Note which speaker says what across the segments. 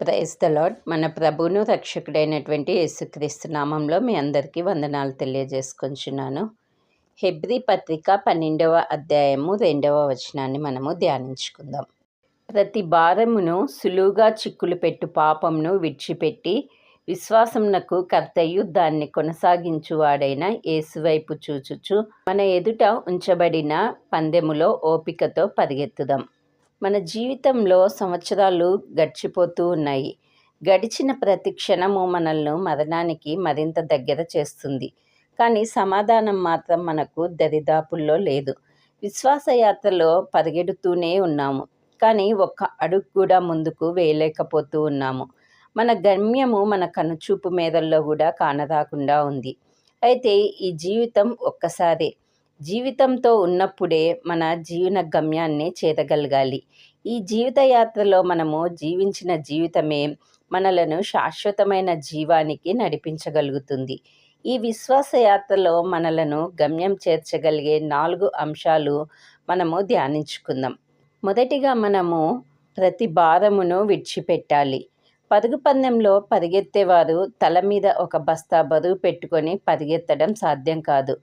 Speaker 1: Praise the lord మన ప్రభువును రక్షకుడైనటువంటి యేసుక్రీస్తు నామంలో మీ అందరికీ వందనాలు తెలియజేసుకుంటున్నాను హెబ్రి పత్రిక పన్నెండవ అధ్యాయము రెండవ వచనాన్ని మనము ధ్యానించుకుందాం. ప్రతి భారమును సులువుగా చిక్కులు పెట్టు పాపమును విడిచిపెట్టి విశ్వాసమునకు కర్తయు దాన్ని కొనసాగించువాడైన యేసువైపు చూచుచు మన ఎదుట ఉంచబడిన పందెములో ఓపికతో పరిగెత్తుదాం. మన జీవితంలో సంవత్సరాలు గడిచిపోతూ ఉన్నాయి. గడిచిన ప్రతి క్షణము మనల్ని మరణానికి మరింత దగ్గర చేస్తుంది. కానీ సమాధానం మాత్రం మనకు దరిదాపుల్లో లేదు. విశ్వాసయాత్రలో పరిగెడుతూనే ఉన్నాము. కానీ ఒక్క అడుగు కూడా ముందుకు వేయలేకపోతూ ఉన్నాము. మన గమ్యము మన కనుచూపు మేదల్లో కూడా కానరాకుండా ఉంది. అయితే ఈ జీవితం ఒక్కసారే. జీవితంతో ఉన్నప్పుడే మన జీవన గమ్యాన్ని చేరగలగాలి. ఈ జీవిత యాత్రలో మనము జీవించిన జీవితమే మనలను శాశ్వతమైన జీవానికి నడిపించగలుగుతుంది. ఈ విశ్వాస యాత్రలో మనలను గమ్యం చేర్చగలిగే నాలుగు అంశాలు మనము ధ్యానించుకుందాం. మొదటిగా మనము ప్రతి భారమును విడిచిపెట్టాలి. పరుగు పందెంలో పరిగెత్తేవారు తల మీద ఒక బస్తా బరువు పెట్టుకొని పరిగెత్తడం సాధ్యం కాదు.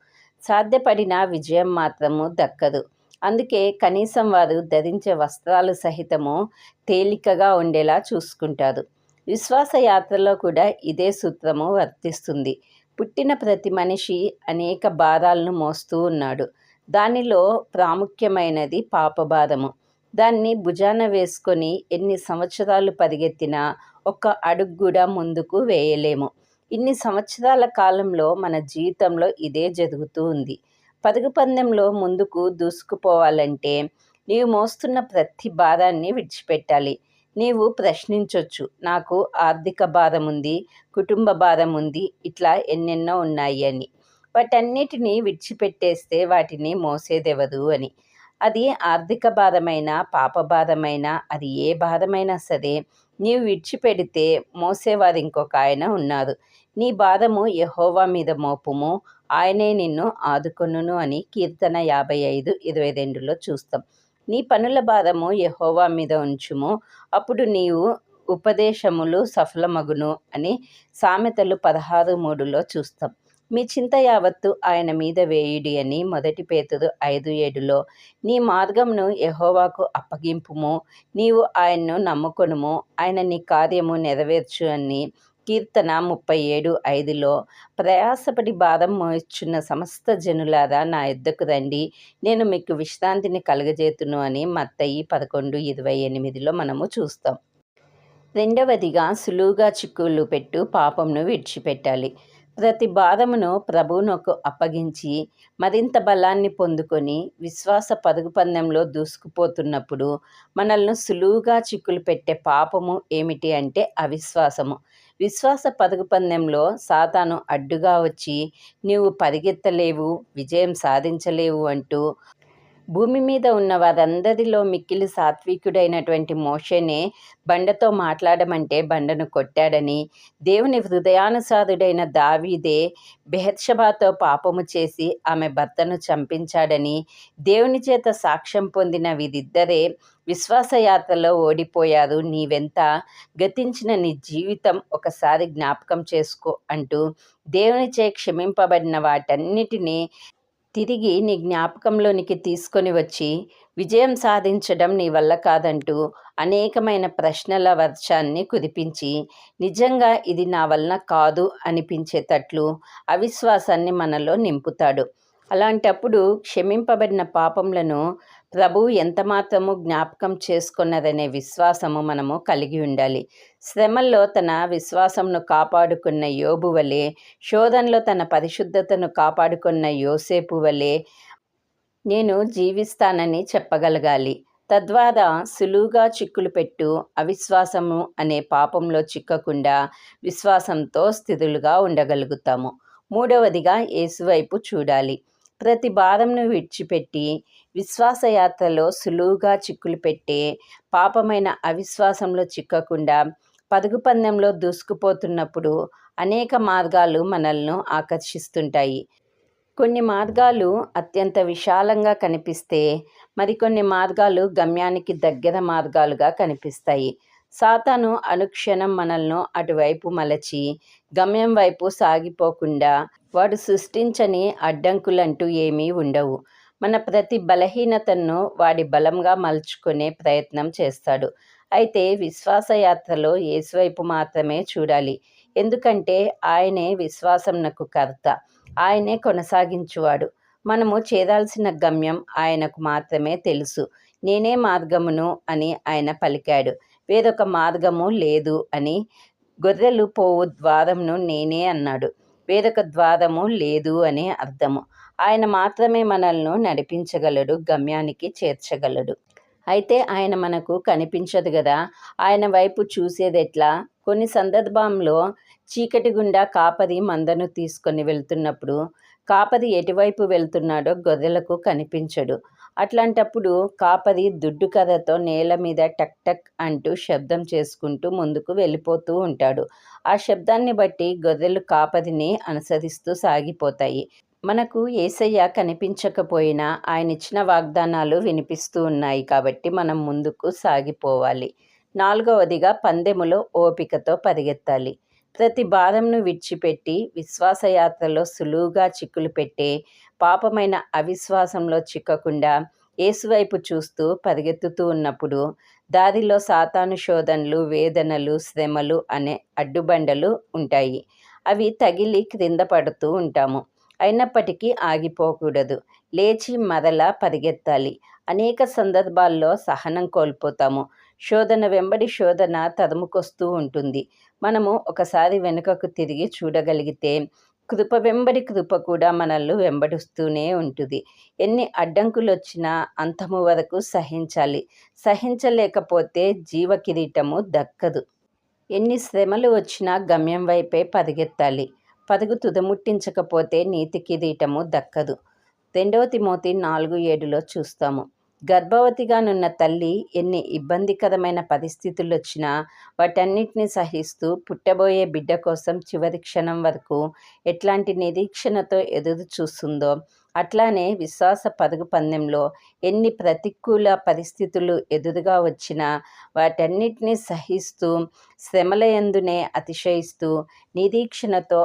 Speaker 1: సాధ్యపడిన విజయం మాత్రము దక్కదు. అందుకే కనీసం వారు ధరించే వస్త్రాలు సహితము తేలికగా ఉండేలా చూసుకుంటారు. విశ్వాస యాత్రలో కూడా ఇదే సూత్రము వర్తిస్తుంది. పుట్టిన ప్రతి మనిషి అనేక భారాలను మోస్తూ ఉన్నాడు. దానిలో ప్రాముఖ్యమైనది పాపభారము. దాన్ని భుజాన వేసుకొని ఎన్ని సంవత్సరాలు పరిగెత్తినా ఒక్క అడుగు కూడా ముందుకు వేయలేము. ఇన్ని సంవత్సరాల కాలంలో మన జీవితంలో ఇదే జరుగుతూ ఉంది. పరుగు పందెంలో ముందుకు దూసుకుపోవాలంటే నీవు మోస్తున్న ప్రతి భారాన్ని విడిచిపెట్టాలి. నీవు ప్రశ్నించవచ్చు నాకు ఆర్థిక భారం ఉంది కుటుంబ భారం ఉంది ఇట్లా ఎన్నెన్నో ఉన్నాయి అని. వాటన్నిటినీ విడిచిపెట్టేస్తే వాటిని మోసేదెవరు అని. అది ఆర్థిక భారమైన పాపభారమైన అది ఏ భారమైనా సరే నీవు విడిచిపెడితే మోసేవారు ఇంకొక ఆయన ఉన్నారు నీ భారము యహోవా మీద మోపుము. ఆయనే నిన్ను ఆదుకొనును అని కీర్తన యాభై ఐదు ఇరవై రెండులో చూస్తాం. నీ పనుల భారము యహోవా మీద ఉంచుము. అప్పుడు నీవు ఉపదేశములు సఫలమగును అని సామెతలు పదహారు మూడులో చూస్తాం. మీ చింత యావత్తు ఆయన మీద వేయుడి అని మొదటి పేతురు ఐదు ఏడులో నీ మార్గంను యహోవాకు అప్పగింపుము నీవు ఆయన్ను నమ్ముకొనుము ఆయన నీ కార్యము నెరవేర్చు అని కీర్తన ముప్పై ఏడు ఐదులో ప్రయాసపడి బాధం మోయిచున్న సమస్త జనులారా నా ఎద్దకు రండి నేను మీకు విశ్రాంతిని కలగజేతును అని మత్తయి పదకొండు ఇరవై ఎనిమిదిలో మనము చూస్తాం. రెండవదిగా సులువుగా చిక్కుళ్ళు పెట్టు పాపంను విడిచిపెట్టాలి. ప్రతి భారమును ప్రభువునకు అప్పగించి మరింత బలాన్ని పొందుకొని విశ్వాస పరుగు పందెంలో దూసుకుపోతున్నప్పుడు మనల్ని సులువుగా చిక్కులు పెట్టే పాపము ఏమిటి అంటే అవిశ్వాసము. విశ్వాస పరుగు పందెంలో సాతాను అడ్డుగా వచ్చి నీవు పరిగెత్తలేవు విజయం సాధించలేవు అంటూ భూమి మీద ఉన్న వారందరిలో మిక్కిలి సాత్వికుడైనటువంటి మోషనే బండతో మాట్లాడమంటే బండను కొట్టాడని దేవుని హృదయానుసారుడైన దావీదే బెహత్షబాతో పాపము చేసి ఆమె భర్తను చంపించాడని దేవుని చేత సాక్ష్యం పొందిన వీరిద్దరే విశ్వాసయాత్రలో ఓడిపోయారు. నీవెంత గతించిన నీ జీవితం ఒకసారి జ్ఞాపకం చేసుకో అంటూ దేవునిచే క్షమింపబడిన వాటన్నిటినీ తిరిగి నీ జ్ఞాపకంలోనికి తీసుకొని వచ్చి విజయం సాధించడం నీ వల్ల కాదంటూ అనేకమైన ప్రశ్నల వర్షాన్ని కురిపించి నిజంగా ఇది నా వలన కాదు అనిపించేటట్లు అవిశ్వాసాన్ని మనలో నింపుతాడు. అలాంటప్పుడు క్షమింపబడిన పాపములను ప్రభువు ఎంతమాత్రము జ్ఞాపకం చేసుకున్నదనే విశ్వాసము మనము కలిగి ఉండాలి. శ్రమల్లో తన విశ్వాసంను కాపాడుకున్న యోబు వలె శోధనలో తన పరిశుద్ధతను కాపాడుకున్న యోసేపు వలె నేను జీవిస్తానని చెప్పగలగాలి. తద్వారా సులువుగా చిక్కులు పెట్టు అవిశ్వాసము అనే పాపంలో చిక్కకుండా విశ్వాసంతో స్థితులుగా ఉండగలుగుతాము. మూడవదిగా యేసువైపు చూడాలి. ప్రతి భారంను విడిచిపెట్టి విశ్వాసయాత్రలో సులువుగా చిక్కులు పెట్టే పాపమైన అవిశ్వాసంలో చిక్కకుండా పరుగు పందెంలో దూసుకుపోతున్నప్పుడు అనేక మార్గాలు మనల్ని ఆకర్షిస్తుంటాయి. కొన్ని మార్గాలు అత్యంత విశాలంగా కనిపిస్తే మరికొన్ని మార్గాలు గమ్యానికి దగ్గర మార్గాలుగా కనిపిస్తాయి. సాతాను అనుక్షణం మనల్ని అటువైపు మలచి గమ్యం వైపు సాగిపోకుండా వాడు సృష్టించని అడ్డంకులంటూ ఏమీ ఉండవు. మన ప్రతి బలహీనతను వాడి బలంగా మలుచుకునే ప్రయత్నం చేస్తాడు. అయితే విశ్వాసయాత్రలో యేసువైపు మాత్రమే చూడాలి. ఎందుకంటే ఆయనే విశ్వాసంనకు కర్త. ఆయనే కొనసాగించువాడు. మనము చేరాల్సిన గమ్యం ఆయనకు మాత్రమే తెలుసు. నేనే మార్గమును అని ఆయన పలికాడు. వేరొక మార్గము లేదు అని గొర్రెలు పోవు ద్వారమును నేనే అన్నాడు. వేరొక ద్వారము లేదు అనే అర్థము. ఆయన మాత్రమే మనల్ని నడిపించగలడు గమ్యానికి చేర్చగలడు. అయితే ఆయన మనకు కనిపించదు కదా ఆయన వైపు చూసేది ఎట్లా? కొన్ని సందర్భంలో చీకటి గుండా కాపరి మందను తీసుకొని వెళ్తున్నప్పుడు కాపరి ఎటువైపు వెళ్తున్నాడో గొర్రెలకు కనిపించడు. అట్లాంటప్పుడు కాపరి దుడ్డు కథతో నేల మీద టక్ టక్ అంటూ శబ్దం చేసుకుంటూ ముందుకు వెళ్ళిపోతూ ఉంటాడు. ఆ శబ్దాన్ని బట్టి గొర్రెలు కాపరిని అనుసరిస్తూ సాగిపోతాయి. మనకు ఏసయ్య కనిపించకపోయినా ఆయన ఇచ్చిన వాగ్దానాలు వినిపిస్తూ ఉన్నాయి కాబట్టి మనం ముందుకు సాగిపోవాలి. నాలుగవదిగా పందెములో ఓపికతో పరిగెత్తాలి. ప్రతి భారంను విడిచిపెట్టి విశ్వాసయాత్రలో సులువుగా చిక్కులు పెట్టే పాపమైన అవిశ్వాసంలో చిక్కకుండా ఏసువైపు చూస్తూ పరిగెత్తుతూ ఉన్నప్పుడు దారిలో సాతాను శోధనలు వేదనలు శ్రమలు అనే అడ్డుబండలు ఉంటాయి. అవి తగిలి క్రింద పడుతూ ఉంటాము. అయినప్పటికీ ఆగిపోకూడదు. లేచి మరలా పరిగెత్తాలి. అనేక సందర్భాల్లో సహనం కోల్పోతాము. శోధన వెంబడి శోధన తరుముకొస్తూ ఉంటుంది. మనము ఒకసారి వెనుకకు తిరిగి చూడగలిగితే కృప వెంబడి కృప కూడా మనల్ని వెంబడిస్తూనే ఉంటుంది. ఎన్ని అడ్డంకులు వచ్చినా అంతము వరకు సహించాలి. సహించలేకపోతే జీవ కిరీటము దక్కదు. ఎన్ని శ్రమలు వచ్చినా గమ్యం వైపే పరిగెత్తాలి. పదుగు తుదముట్టించకపోతే నీతి కిరీటము దక్కదు. రెండవ తిమోతి నాలుగు ఏడులో చూస్తాము. గర్భవతిగానున్న తల్లి ఎన్ని ఇబ్బందికరమైన పరిస్థితులు వచ్చినా వాటన్నిటిని సహిస్తూ పుట్టబోయే బిడ్డ కోసం చివరి క్షణం వరకు ఎట్లాంటి నిరీక్షణతో ఎదురు చూస్తుందో అట్లానే విశ్వాస పరుగు పందెంలో ఎన్ని ప్రతికూల పరిస్థితులు ఎదురుగా వచ్చినా వాటన్నిటినీ సహిస్తూ శ్రమలయందునే అతిశయిస్తూ నిరీక్షణతో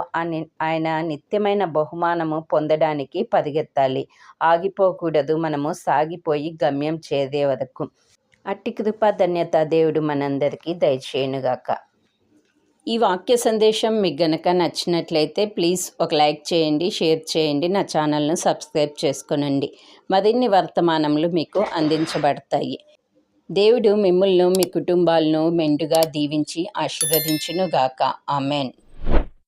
Speaker 1: ఆయన నిత్యమైన బహుమానము పొందడానికి పరిగెత్తాలి. ఆగిపోకూడదు. మనము సాగిపోయి గమ్యం చేరే వరకు. అట్టి కృపా ధన్యత దేవుడు మనందరికీ దయచేయునుగాక. ఈ వాక్య సందేశం మీకు గనక నచ్చినట్లయితే ప్లీజ్ ఒక లైక్ చేయండి షేర్ చేయండి నా ఛానల్ను సబ్స్క్రైబ్ చేసుకునండి. మరిన్ని వర్తమానములు మీకు అందించబడతాయి. దేవుడు మిమ్మల్ని మీ కుటుంబాలను మెండుగా దీవించి ఆశీర్వదించునుగాక. ఆమెన్.